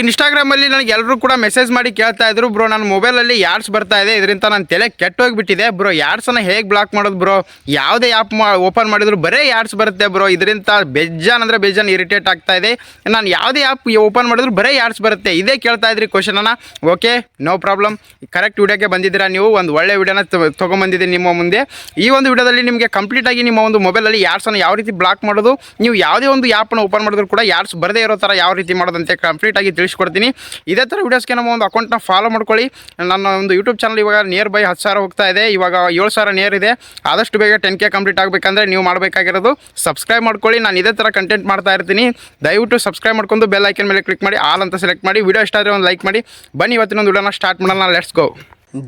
ಇನ್ಸ್ಟಾಗ್ರಾಮಲ್ಲಿ ನನಗೆ ಎಲ್ಲರೂ ಕೂಡ ಮೆಸೇಜ್ ಮಾಡಿ ಕೇಳ್ತಾ ಇದ್ರು. ಬ್ರೋ, ನನ್ನ ಮೊಬೈಲಲ್ಲಿ ಯಾಡ್ಸ್ ಬರ್ತಾ ಇದೆ, ಇದರಿಂದ ನನ್ನ ತಲೆ ಕೆಟ್ಟೋಗ್ಬಿಟ್ಟಿದೆ. ಬ್ರೋ ಯಾಡ್ಸನ್ನು ಹೇಗೆ ಬ್ಲಾಕ್ ಮಾಡೋದು ಬ್ರೋ? ಯಾವುದೇ ಆ್ಯಪ್ ಓಪನ್ ಮಾಡಿದ್ರು ಬರೀ ಯಾಡ್ಸ್ ಬರುತ್ತೆ ಬ್ರೋ? ಇದರಿಂದ ಬೇಜಾನ್ ಅಂದರೆ ಬೇಜಾನ್ ಇರಿಟೇಟ್ ಆಗ್ತಾ ಇದೆ. ನಾನು ಯಾವುದೇ ಆ್ಯಪ್ ಓಪನ್ ಮಾಡಿದ್ರು ಬರೀ ಯಾಡ್ಸ್ ಬರುತ್ತೆ? ಇದೇ ಕೇಳ್ತಾ ಇದ್ರಿ ಕ್ವಶನನ್ನು ಓಕೆ ನೋ ಪ್ರಾಬ್ಲಮ್ ಕರೆಕ್ಟ್ ವಿಡಿಯೋಗೆ ಬಂದಿದ್ದೀರಾ ನೀವು? ಒಂದು ಒಳ್ಳೆ ವಿಡಿಯೋನ ತೊಗೊಂಬಂದಿದ್ದೀನಿ ನಿಮ್ಮ ಮುಂದೆ. ಈ ಒಂದು ವಿಡಿಯೋದಲ್ಲಿ ನಿಮಗೆ ಕಂಪ್ಲೀಟಾಗಿ ನಿಮ್ಮ ಒಂದು ಮೊಬೈಲಲ್ಲಿ ಯಾಡ್ಸನ್ನು ಯಾವ ರೀತಿ ಬ್ಲಾಕ್ ಮಾಡೋದು, ನೀವು ಯಾವುದೇ ಒಂದು ಆ್ಯಪನ್ನು ಓಪನ್ ಮಾಡಿದ್ರು ಕೂಡ ಯಾಡ್ಸ್ ಬರದೇ ಇರೋ ಥರ ಯಾವ ರೀತಿ ಮಾಡೋದಂತೆ ಕಂಪ್ಲೀಟಾಗಿ ತಿಳಿಸ್ಕೊಡ್ತೀನಿ ಇದೇ ಥರ ವೀಡಿಯೋಸ್ಗೆ ನಮ್ಮ ಒಂದು ಅಕೌಂಟ್ನ ಫಾಲೋ ಮಾಡ್ಕೊಳ್ಳಿ. ನನ್ನ ಒಂದು ಯೂಟ್ಯೂಬ್ ಚಾನಲ್ ಇವಾಗ ನಿಯರ್ ಬೈ ಹತ್ತು ಸಾವಿರ ಹೋಗ್ತಾ ಇದೆ. ಇವಾಗ ಏಳು ಸಾವಿರ ನಿಯರ್ ಇದೆ. ಆದಷ್ಟು ಬೇಗ ಟೆನ್ ಕೆ ಕಂಪ್ಲೀಟ್ ಆಗಬೇಕಂದ್ರೆ ನೀವು ಮಾಡಬೇಕಾಗಿರೋದು ಸಬ್ಸ್ಕ್ರೈಬ್ ಮಾಡ್ಕೊಳ್ಳಿ. ನಾನು ಇದೇ ಥರ ಕಂಟೆಂಟ್ ಮಾಡ್ತಾ ಇರ್ತೀನಿ. ದಯವಿಟ್ಟು ಸಬ್ಸ್ಕ್ರೈಬ್ ಮಾಡ್ಕೊಂಡು ಬೆಲ್ ಐಕನ್ ಮೇಲೆ ಕ್ಲಿಕ್ ಮಾಡಿ ಆಲ್ ಅಂತ ಸೆಲೆಕ್ಟ್ ಮಾಡಿ ವಿಡಿಯೋ ಇಷ್ಟ ಆದರೆ ಒಂದು ಲೈಕ್ ಮಾಡಿ. ಬನ್ನಿ ಇವತ್ತಿನ ಒಂದು ವಿಡಿಯೋನ ಸ್ಟಾರ್ಟ್ ಮಾಡೋಣ. ಲೆಟ್ಸ್ ಗೋ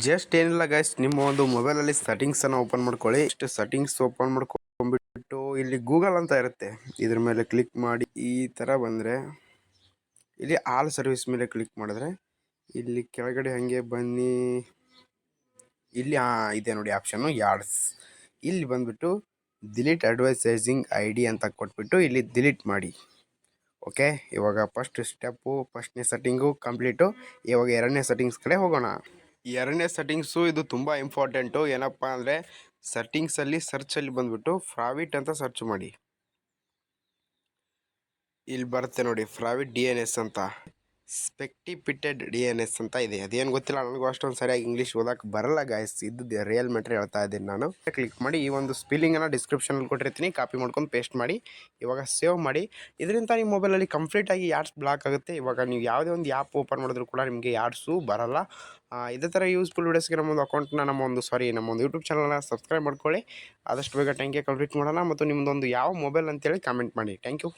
ಜಸ್ಟ್ ಏನಿಲ್ಲ ಗೈಸ್ ನಿಮ್ಮ ಒಂದು ಮೊಬೈಲಲ್ಲಿ ಸೆಟ್ಟಿಂಗ್ಸನ್ನು ಓಪನ್ ಮಾಡ್ಕೊಳ್ಳಿ. ಇಷ್ಟು ಸೆಟ್ಟಿಂಗ್ಸ್ ಓಪನ್ ಮಾಡ್ಕೊಂಡ್ಬಿಟ್ಟು ಇಲ್ಲಿ ಗೂಗಲ್ ಅಂತ ಇರುತ್ತೆ. ಇದ್ರ ಮೇಲೆ ಕ್ಲಿಕ್ ಮಾಡಿ, ಈ ಥರ ಬಂದರೆ ಇಲ್ಲಿ ಆಲ್ ಸರ್ವಿಸ್ ಮೇಲೆ ಕ್ಲಿಕ್ ಮಾಡಿದ್ರೆ ಇಲ್ಲಿ ಕೆಳಗಡೆ ಹಾಗೆ ಬನ್ನಿ. ಇಲ್ಲಿ ಇದೆ ನೋಡಿ ಆಪ್ಷನ್ನು ಯಾಡ್ಸ್ ಇಲ್ಲಿ ಬಂದ್ಬಿಟ್ಟು ಡಿಲೀಟ್ ಅಡ್ವರ್ಟೈಸಿಂಗ್ ಐ ಡಿ ಅಂತ ಕೊಟ್ಬಿಟ್ಟು ಇಲ್ಲಿ ಡಿಲೀಟ್ ಮಾಡಿ. ಓಕೆ, ಇವಾಗ ಫಸ್ಟ್ ಸ್ಟೆಪ್ಪು, ಫಸ್ಟ್ನೇ ಸೆಟ್ಟಿಂಗು ಕಂಪ್ಲೀಟು. ಇವಾಗ ಎರಡನೇ ಸೆಟ್ಟಿಂಗ್ಸ್ ಕಡೆ ಹೋಗೋಣ. ಎರಡನೇ ಸೆಟ್ಟಿಂಗ್ಸು ಇದು ತುಂಬ ಇಂಪಾರ್ಟೆಂಟು. ಏನಪ್ಪ ಅಂದರೆ ಸೆಟ್ಟಿಂಗ್ಸಲ್ಲಿ ಸರ್ಚಲ್ಲಿ ಬಂದುಬಿಟ್ಟು ಫ್ರಾವಿಟ್ ಅಂತ ಸರ್ಚ್ ಮಾಡಿ. ಇಲ್ಲಿ ಬರುತ್ತೆ ನೋಡಿ ಫ್ರಾವಿಡ್ ಡಿ ಎನ್ ಎಸ್ ಅಂತ. ಸ್ಪೆಕ್ಟಿಪಿಟೆಡ್ ಡಿ ಎನ್ ಎಸ್ ಅಂತ ಇದೆ. ಅದೇನು ಗೊತ್ತಿಲ್ಲ, ನನಗೂ ಅಷ್ಟೊಂದು ಸರಿಯಾಗಿ ಇಂಗ್ಲೀಷ್ ಓದಕ್ಕೆ ಬರಲ್ಲ ಗಾಯಸ್ ಇದ್ದು ರಿಯಲ್ ಮ್ಯಾಟ್ರ್ ಹೇಳ್ತಾ ಇದ್ದೀನಿ ನಾನು. ಕ್ಲಿಕ್ ಮಾಡಿ, ಈ ಒಂದು ಸ್ಪೆಲ್ಲಿಂಗನ್ನು ಡಿಸ್ಕ್ರಿಪ್ಷನಲ್ಲಿ ಕೊಟ್ಟಿರ್ತೀನಿ. ಕಾಪಿ ಮಾಡ್ಕೊಂಡು ಪೇಸ್ಟ್ ಮಾಡಿ, ಇವಾಗ ಸೇವ್ ಮಾಡಿ. ಇದರಿಂದ ನಿಮ್ಮ ಮೊಬೈಲಲ್ಲಿ ಕಂಪ್ಲೀಟಾಗಿ ಯಾಡ್ಸ್ ಬ್ಲಾಕ್ ಆಗುತ್ತೆ? ಇವಾಗ ನೀವು ಯಾವುದೇ ಒಂದು ಆ್ಯಪ್ ಓಪನ್ ಮಾಡಿದ್ರು ಕೂಡ ನಿಮಗೆ ಯಾಡ್ಸು ಬರಲ್ಲ. ಇದೇ ಥರ ಯೂಸ್ಫುಲ್ ವೀಡಿಯೋಸ್ಗೆ ನಮ್ಮ ಒಂದು ಅಕೌಂಟ್ನ ನಮ್ಮ ಒಂದು ಸಾರಿ ನಮ್ಮ ಒಂದು ಯೂಟ್ಯೂಬ್ ಚಾನಲ್ನ ಸಬ್ಸ್ಕ್ರೈಬ್ ಮಾಡ್ಕೊಳ್ಳಿ. ಆದಷ್ಟು ಬೇಗ ಟ್ಯಾಂಕ್ ಕಂಪ್ಲೀಟ್ ಮಾಡೋಣ, ಮತ್ತು ನಿಮ್ಮದೊಂದು ಯಾವ ಮೊಬೈಲ್ ಅಂತೇಳಿ ಕಾಮೆಂಟ್ ಮಾಡಿ. Thank you